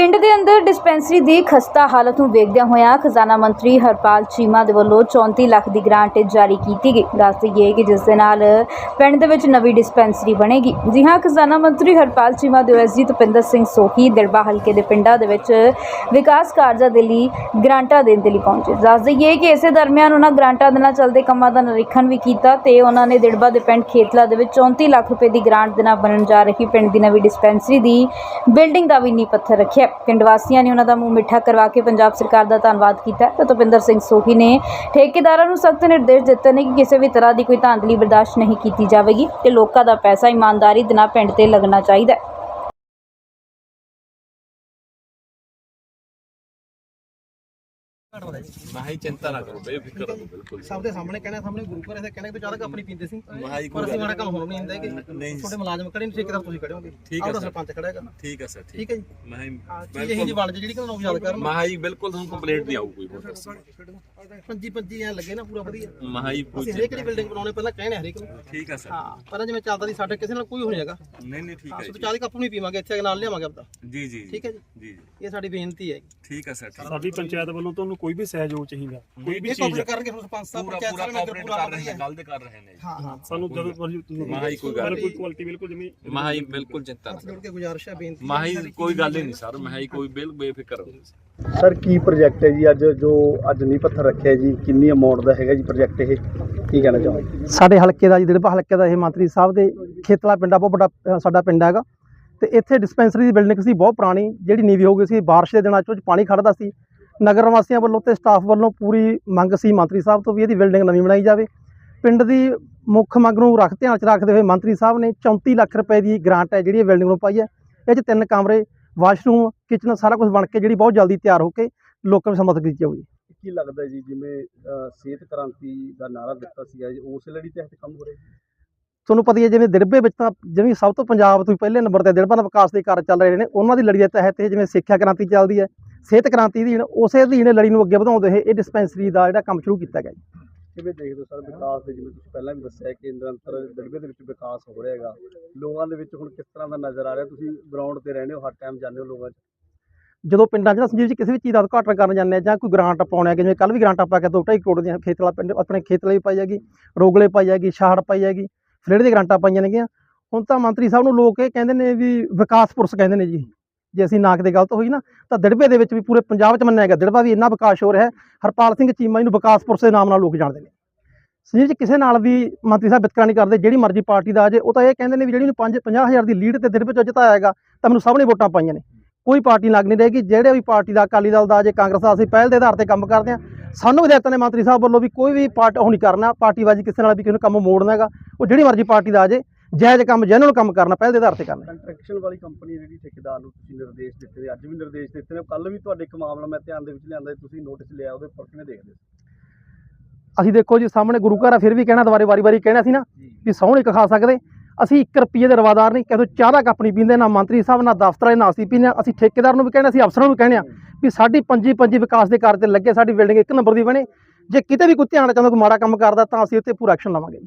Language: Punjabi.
ਪਿੰਡ ਦੇ ਅੰਦਰ ਡਿਸਪੈਂਸਰੀ ਦੀ ਖਸਤਾ ਹਾਲਤ ਨੂੰ ਵੇਖਦਿਆਂ ਹੋਇਆਂ ਖਜ਼ਾਨਾ ਮੰਤਰੀ ਹਰਪਾਲ ਚੀਮਾ ਦੇ ਵੱਲੋਂ 34 ਲੱਖ ਦੀ ਗ੍ਰਾਂਟ ਜਾਰੀ ਕੀਤੀ ਗਈ। ਦੱਸ ਦਈਏ ਕਿ ਜਿਸ ਦੇ ਨਾਲ ਪਿੰਡ ਦੇ ਵਿੱਚ ਨਵੀਂ ਡਿਸਪੈਂਸਰੀ ਬਣੇਗੀ। ਜੀ ਹਾਂ, ਖਜ਼ਾਨਾ ਮੰਤਰੀ ਹਰਪਾਲ ਚੀਮਾ ਦੇ ਐਸਜੀ ਤਪਿੰਦਰ ਸਿੰਘ ਸੋਹੀ ਦਿੜਬਾ ਹਲਕੇ ਦੇ ਪਿੰਡਾਂ ਦੇ ਵਿੱਚ ਵਿਕਾਸ ਕਾਰਜਾਂ ਦੇ ਲਈ ਗ੍ਰਾਂਟਾਂ ਦੇਣ ਦੇ ਲਈ ਪਹੁੰਚੇ। ਦੱਸ ਦਈਏ ਕਿ ਇਸੇ ਦਰਮਿਆਨ ਉਹਨਾਂ ਗ੍ਰਾਂਟਾਂ ਦੇ ਨਾਲ ਚੱਲਦੇ ਕੰਮਾਂ ਦਾ ਨਿਰੀਖਣ ਵੀ ਕੀਤਾ ਤੇ ਉਹਨਾਂ ਨੇ ਦਿੜਬਾ ਦੇ ਪਿੰਡ ਖੇਤਲਾ ਦੇ ਵਿੱਚ 34 ਲੱਖ ਰੁਪਏ ਦੀ ਗ੍ਰਾਂਟ ਦੇ ਨਾਲ ਬਣਨ ਜਾ ਰਹੀ ਪਿੰਡ ਦੀ ਨਵੀਂ ਡਿਸਪੈਂਸਰੀ ਦੀ ਬਿਲਡਿੰਗ ਦਾ ਵੀ ਨੀਂਹ ਪੱਥਰ ਰੱਖਿਆ। ਪਿੰਡ ਵਾਸੀਆਂ ਨੇ ਉਹਨਾਂ ਦਾ ਮੂੰਹ ਮਿੱਠਾ ਕਰਵਾ ਕੇ ਪੰਜਾਬ ਸਰਕਾਰ ਦਾ ਧੰਨਵਾਦ ਕੀਤਾ। ਤਾਂ ਤੇ ਸਿੰਘ ਸੋਹੀ ਨੇ ਠੇਕੇਦਾਰਾਂ ਨੂੰ ਸਖਤ ਨਿਰਦੇਸ਼ ਦਿੱਤੇ ਨੇ ਕਿ ਕਿਸੇ ਵੀ ਤਰ੍ਹਾਂ ਦੀ ਕੋਈ ਧਾਂਦਲੀ ਬਰਦਾਸ਼ਤ ਨਹੀਂ ਕੀਤੀ ਜਾਵੇਗੀ ਤੇ ਲੋਕਾਂ ਦਾ ਪੈਸਾ ਇਮਾਨਦਾਰੀ ਦੇ ਨਾਲ ਪਿੰਡ ਤੇ ਲੱਗਣਾ ਚਾਹੀਦਾ ਹੈ। ਮਾਹੀ ਚਿੰਤਾ ਨਾ ਕਰੋ ਬੇਫਿਕਰ ਰਹੋ ਬਿਲਕੁਲ। ਸਭ ਦੇ ਸਾਹਮਣੇ ਕਹਿਣਾ ਸਾਹਮਣੇ ਗੁਰੂ ਘਰ ਇੱਥੇ ਕਹਿਣਾ ਕਿ ਚਾਹ ਆਪਣੀ ਪੀਂਦੇ ਸੀ। ਮਹਾਈ ਪਰ ਅਸੀਂ ਮਾੜਾ ਕੰਮ ਹੋਣ ਨਹੀਂ ਦਿੰਦੇ ਕਿ ਨਹੀਂ। ਤੁਹਾਡੇ ਮੁਲਾਜ਼ਮ ਖੜੇ ਨੇ ਠੇਕੇਦਾਰ ਤੁਸੀਂ ਖੜੇ ਹੋਗੇ। ਠੀਕ ਹੈ ਆਪਦਾ ਸਰ। ਸਰਪੰਚ ਖੜਾ ਹੈਗਾ। ਠੀਕ ਹੈ ਸਰ ਠੀਕ ਠੀਕ ਹੈ ਜੀ। ਮਾਹੀ ਹਾਂ ਚੀਜ਼ ਇਹੀ ਜੀ ਬਣ ਜੇ ਜਿਹੜੀ ਕਿ ਤੁਹਾਨੂੰ ਯਾਦ ਕਰਨ। ਮਾਹੀ ਬਿਲਕੁਲ ਤੁਹਾਨੂੰ ਕੰਪਲੀਟ ਨਹੀਂ ਆਊ ਕੋਈ ਹੋਰ ਦੱਸੋ। ਪੰਜੀ ਪੰਜੀ ਐ ਲੱਗੇ ਨਾ ਪੂਰਾ ਵਧੀਆ। ਮਾਹੀ ਕੋਈ ਅਸੀਂ ਹਰੇਕ ਦੀ ਬਿਲਡਿੰਗ ਬਣਾਉਣੇ ਪਹਿਲਾਂ ਕਹਿਣੇ ਹਰੇਕ ਨੂੰ। ਠੀਕ ਹੈ ਸਰ। ਹਾਂ ਪਹਿਲਾਂ ਜਿਵੇਂ ਚੱਲਦਾ ਸੀ ਸਾਡੇ ਕਿਸੇ ਨਾਲ ਕੋਈ ਹੋ ਜਾਏਗਾ ਨਹੀਂ ਨਹੀਂ ਠੀਕ ਹੈ ਅਸੀਂ ਜੀ। ਚਾਹ ਦੇ ਕੱਪ ਨਹੀਂ ਪੀਵਾਂਗੇ ਇੱਥੇ ਨਾਲ ਲਿਆਵਾਂਗੇ ਆਪਦਾ। ਜੀ ਜੀ ਠੀਕ ਹੈ ਜੀ। ਜੀ ਜੀ। ਇਹ ਸਾਡੀ ਬੇਨਤੀ ਹੈ। ਠੀਕ ਹੈ ਸਰ ਠੀਕ ਸਾਡੀ ਪੰਚਾਇਤ ਵੱਲੋਂ ਤੁਹਾਨੂੰ ਕੋਈ ਵੀ ਸਹਿਯੋਗ ਚਾਹੀਦਾ ਕੋਈ ਵੀ ਇਹ ਚੀਜ਼ ਕਰਨਗੇ ਫਿਰ ਸਰਪੰਚ ਸਾਹਿਬ ਪੂਰਾ ਨੇ ਕੋਆਪਰੇਟ ਕਰ ਰਹੇ ਨੇ ਗੱਲ ਦੇ ਕਰ ਰਹੇ ਨੇ। ਹਾਂ ਹਾਂ। ਸਾਨੂੰ ਜਦੋਂ ਮਰਜ਼ੀ ਤੁਸੀਂ ਮਾਹੀ ਕੋਈ ਗੱਲ ਕੋਈ ਨਹੀਂ। ਕੁਆਲਿਟੀ ਬਿਲਕੁਲ ਜਮੀ ਮਾਹੀ ਬਿਲਕੁਲ ਚਿੰਤਾ ਨਾ ਜੋੜ ਕੇ ਗੁਜ਼ਾਰਿਸ਼ ਹੈ ਬੇਨਤੀ ਮਾਹੀ ਕੋਈ ਗੱਲ ਹੀ ਨਹੀਂ ਸਰ ਮਾਹੀ ਕੋਈ ਬਿਲ ਬੇਫਿਕਰ ਸਰ ਕੀ ਪ੍ਰੋਜੈਕਟ ਹੈ ਜੀ ਅੱਜ ਜੋ ਅੱਜ ਨੀਂਹ ਪੱਥਰ ਰੱਖਿਆ ਜੀ? ਕਿੰਨੀ ਅਮਾਉਂਟ ਦਾ ਹੈਗਾ ਜੀ ਪ੍ਰੋਜੈਕਟ ਇਹ? ਕੀ ਕਹਿਣਾ ਚਾਹੋਗੇ? ਸਾਡੇ ਹਲਕੇ ਦਾ ਜੀ ਦਿੜਬਾ ਹਲਕੇ ਦਾ ਇਹ ਮੰਤਰੀ ਸਾਹਿਬ ਦੇ ਖੇਤਲਾ ਪਿੰਡਾ ਬਹੁਤ ਵੱਡਾ ਸਾਡਾ ਪਿੰਡ ਹੈਗਾ। ਤੇ ਇੱਥੇ ਡਿਸਪੈਂਸਰੀ ਦੀ ਬਿਲਡਿੰਗ ਸੀ ਬਹੁਤ ਪੁਰਾਣੀ ਜਿਹੜੀ ਨੀਵੀਂ ਹੋ ਗਈ ਸੀ ਬਾਰਿਸ਼ ਦੇ ਦਿਨਾਂ 'ਚ ਉਹ 'ਚ ਪਾਣੀ ਖੜਦਾ ਸੀ। ਨਗਰ ਵਾਸੀਆਂ ਵੱਲੋਂ ਤੇ ਸਟਾਫ ਵੱਲੋਂ ਪੂਰੀ ਮੰਗ ਸੀ ਮੰਤਰੀ ਸਾਹਿਬ ਤੋਂ ਵੀ ਇਹਦੀ ਬਿਲਡਿੰਗ ਨਵੀਂ ਬਣਾਈ ਜਾਵੇ। ਪਿੰਡ ਦੀ ਮੁੱਖ ਮੰਗ ਨੂੰ ਰੱਖ ਧਿਆਨ 'ਚ ਰੱਖਦੇ ਹੋਏ ਮੰਤਰੀ ਸਾਹਿਬ ਨੇ 34 ਲੱਖ ਰੁਪਏ ਦੀ ਗ੍ਰਾਂਟ ਹੈ ਜਿਹੜੀ ਇਹ ਬਿਲਡਿੰਗ ਨੂੰ ਪਾਈ ਹੈ। ਇਹ 'ਚ ਤਿੰਨ ਕਮਰੇ ਵਾਸ਼ਰੂਮ ਕਿਚਨ ਸਾਰਾ ਕੁਝ ਬਣ ਕੇ ਜਿਹੜੀ ਬਹੁਤ ਜਲਦੀ ਤਿਆਰ ਹੋ ਕੇ ਲੋਕਾਂ ਨੂੰ ਸਮਰਥ ਕੀਤੀ ਜਾਊਗੀ। ਕੀ ਲੱਗਦਾ ਜੀ ਜਿਵੇਂ ਸਿਹਤ ਕ੍ਰਾਂਤੀ ਦਾ ਨਾਰਾ ਦਿੱਤਾ ਸੀ ਜੀ ਉਸ ਲੜੀ ਤਹਿਤ ਕੰਮ ਹੋ ਰਿਹਾ ਜੀ? ਤੁਹਾਨੂੰ ਪਤਾ ਹੀ ਹੈ ਜਿਵੇਂ ਦਿੜਬੇ ਵਿੱਚ ਤਾਂ ਜਿਵੇਂ ਸਭ ਤੋਂ ਪੰਜਾਬ ਤੋਂ ਪਹਿਲੇ ਨੰਬਰ ਤੇ ਦਿੜਬਾ ਦਾ ਵਿਕਾਸ ਦੇ ਕਾਰਜ ਚੱਲ ਰਹੇ ਨੇ ਉਹਨਾਂ ਦੀ ਲੜੀ ਦੇ ਤਹਿਤ ਜਿਵੇਂ ਸਿੱਖਿਆ ਕ੍ਰਾਂਤੀ ਚੱਲਦੀ ਹੈ। ਸਿਹਤ ਕ੍ਰਾਂਤੀ ਦੀ ਉਸੇ ਅਧੀਨ ਲੜੀ ਨੂੰ ਅੱਗੇ ਵਧਾਉਂਦੇ ਹੋਏ ਇਹ ਡਿਸਪੈਂਸਰੀ ਦਾ ਜਿਹੜਾ ਕੰਮ ਸ਼ੁਰੂ ਕੀਤਾ ਗਿਆ ਜੀ। ਕਿਵੇਂ ਦੇਖਦੇ ਹੋ ਸਰ ਵਿਕਾਸ ਦੇ ਜਿਵੇਂ ਤੁਸੀਂ ਪਹਿਲਾਂ ਵੀ ਦੱਸਿਆ ਕਿ ਨਿਰੰਤਰ ਦੜਬੇ ਦੇ ਵਿੱਚ ਵਿਕਾਸ ਹੋ ਰਿਹਾ ਹੈਗਾ ਲੋਕਾਂ ਦੇ ਵਿੱਚ ਹੁਣ ਕਿਸ ਤਰ੍ਹਾਂ ਦਾ ਨਜ਼ਰ ਆ ਰਿਹਾ? ਤੁਸੀਂ ਗਰਾਊਂਡ ਤੇ ਰਹਿੰਦੇ ਹੋ ਹਰ ਟਾਈਮ ਜਾਂਦੇ ਹੋ ਲੋਕਾਂ 'ਚ? ਜਦੋਂ ਪਿੰਡਾਂ 'ਚ ਨਾ ਸੰਜੀਵ ਜੀ ਕਿਸੇ ਵੀ ਚੀਜ਼ ਦਾ ਉਦਘਾਟਨ ਕਰਨ ਜਾਂਦੇ ਆ ਜਾਂ ਕੋਈ ਗ੍ਰਾਂਟ ਪਾਉਣੇ ਆ ਜਿਵੇਂ ਕੱਲ ਵੀ ਗ੍ਰਾਂਟ ਆਪਾਂ ਕੇ ਦੋ ਢਾਈ ਕਰੋੜ ਦੀਆਂ ਖੇਤਲਾ ਪਿੰਡ ਆਪਣੇ ਖੇਤਲੇ ਪਾਈ ਜਾਏਗੀ ਰੋਗਲੇ ਪਾਈ ਜਾਏਗੀ ਛਾੜ ਪਾਈ ਜਾਏਗੀ ਫਲੇੜੇ ਦੀਆਂ ਗ੍ਰਾਂਟਾਂ ਪਾਈਆਂ ਨੇਗੀਆਂ। ਹੁਣ ਤਾਂ ਮੰਤਰੀ ਸਾਹਿਬ ਨੂੰ ਲੋਕ ਇਹ ਕਹਿੰਦੇ ਨੇ ਵੀ ਵਿਕਾਸ ਪੁਰਸ਼ ਕਹਿੰਦੇ ਨੇ ਜੀ। ਜੇ ਅਸੀਂ ਨਾਕ ਦੇ ਗਲਤ ਹੋਈ ਨਾ, ਤਾਂ ਦਿੜਬੇ ਦੇ ਵਿੱਚ ਵੀ ਪੂਰੇ ਪੰਜਾਬ 'ਚ ਮੰਨਿਆ ਗਿਆ। ਦਿੜਬਾ ਵੀ ਇੰਨਾ ਵਿਕਾਸ ਹੋ ਰਿਹਾ ਹੈ, ਹਰਪਾਲ ਸਿੰਘ ਚੀਮਾ ਜੀ ਨੂੰ ਵਿਕਾਸ ਪੁਰਸ਼ ਦੇ ਨਾਮ ਨਾਲ ਲੋਕ ਜਾਣਦੇ ਨੇ। ਸੰਜੀਵ 'ਚ ਕਿਸੇ ਨਾਲ ਵੀ ਮੰਤਰੀ ਸਾਹਿਬ ਵਿਤਕਰਾ ਨਹੀਂ ਕਰਦੇ, ਜਿਹੜੀ ਮਰਜ਼ੀ ਪਾਰਟੀ ਦਾ ਆ ਜੇ, ਉਹ ਤਾਂ ਇਹ ਕਹਿੰਦੇ ਨੇ ਵੀ ਜਿਹੜੀ ਨੂੰ 5 50000 ਦੀ ਲੀਡ ਤੇ ਦਿੜਬੇ 'ਚ ਜਿਤਾਇਆ ਹੈਗਾ, ਤਾਂ ਮੈਨੂੰ ਸਭ ਨੇ ਵੋਟਾਂ ਪਾਈਆਂ ਨੇ। ਕੋਈ ਪਾਰਟੀ ਲੱਗ ਨਹੀਂ ਰਹੇਗੀ, ਜਿਹੜੇ ਵੀ ਪਾਰਟੀ ਦਾ, ਅਕਾਲੀ ਦਲ ਦਾ ਜੇ, ਕਾਂਗਰਸ ਦਾ, ਅਸੀਂ ਪਹਿਲ ਦੇ ਆਧਾਰ ਤੇ ਕੰਮ ਕਰਦੇ ਹਾਂ। ਸਾਨੂੰ ਹਦਾਇਤਾਂ ਨੇ ਮੰਤਰੀ ਸਾਹਿਬ ਵੱਲੋਂ ਵੀ ਕੋਈ ਵੀ ਪਾਰਟ ਉਹ ਨਹੀਂ ਕਰਨਾ ਪਾਰਟੀਬਾਜ਼ੀ ਕਿਸੇ ਨਾਲ ਵੀ ਕਿਸੇ ਨੂੰ ਕੰਮ ਮੋੜਨਾ ਹੈਗਾ, ਉਹ ਜਿਹੜੀ ਮਰਜ਼ੀ ਪਾਰਟੀ ਦਾ ਆ ਜੇ ਜਾਇਜ਼ ਕੰਮ ਜੈਨੂਅਲ ਕੰਮ ਕਰਨਾ ਪਹਿਲ ਦੇ ਆਧਾਰ ਤੇ ਕਰਨਾ। ਕੰਸਟਰਕਸ਼ਨ ਵਾਲੀ ਕੰਪਨੀ ਜਿਹੜੀ ਠੇਕੇਦਾਰ ਨੂੰ ਤੁਸੀਂ ਨਿਰਦੇਸ਼ ਦਿੱਤੇ ਨੇ ਅੱਜ ਵੀ ਨਿਰਦੇਸ਼ ਦਿੱਤੇ ਨੇ ਕੱਲ ਵੀ ਤੁਹਾਡੇ ਇੱਕ ਮਾਮਲਾ ਮੈਂ ਧਿਆਨ ਦੇ ਵਿੱਚ ਲਿਆਂਦਾ ਤੁਸੀਂ ਨੋਟਿਸ ਲਿਆ ਉਹਦੇ ਉੱਪਰ ਕਿਵੇਂ ਦੇਖਦੇ ਅਸੀਂ ਦੇਖੋ ਜੀ ਸਾਹਮਣੇ ਗੁਰੂ ਘਰ ਆ ਫਿਰ ਵੀ ਕਹਿਣਾ ਦੁਬਾਰੇ ਵਾਰੀ-ਵਾਰੀ ਕਹਿਣਾ ਸੀ ਨਾ ਵੀ ਸਹੁੰ ਨਹੀਂ ਖਾ ਸਕਦੇ। ਅਸੀਂ 1 ਰੁਪਏ ਦੇ ਰਵਾਦਾਰ ਨਹੀਂ ਕਿਉਂਕਿ ਚਾਹ ਦਾ ਕੱਪ ਨਹੀਂ ਪੀਂਦੇ ਨਾ ਮੰਤਰੀ ਸਾਹਿਬ ਨਾ ਦਫ਼ਤਰਾਂ ਨਾ ਅਸੀਂ ਪੀਂਦੇ ਅਸੀਂ ਠੇਕੇਦਾਰ ਨੂੰ ਵੀ ਕਹਿੰਦੇ ਅਸੀਂ ਅਫਸਰਾਂ ਨੂੰ ਵੀ ਕਹਿੰਦੇ ਹਾਂ ਵੀ ਸਾਡੀ ਪੰਜੀ ਪੰਜੀ ਵਿਕਾਸ ਦੇ ਕਾਰਜ ਤੇ ਲੱਗੇ ਸਾਡੀ ਬਿਲਡਿੰਗ ਇੱਕ ਨੰਬਰ ਦੀ ਬਣੇ। ਜੇ ਕਿਤੇ ਵੀ ਕੋਈ ਧਿਆਨ ਚਾਹੁੰਦਾ ਕੋਈ ਮਾੜਾ ਕੰਮ ਕਰਦਾ ਤਾਂ ਅਸੀਂ ਉੱਤੇ ਪੂਰਾ ਐਕਸ਼ਨ ਲਵਾਂਗੇ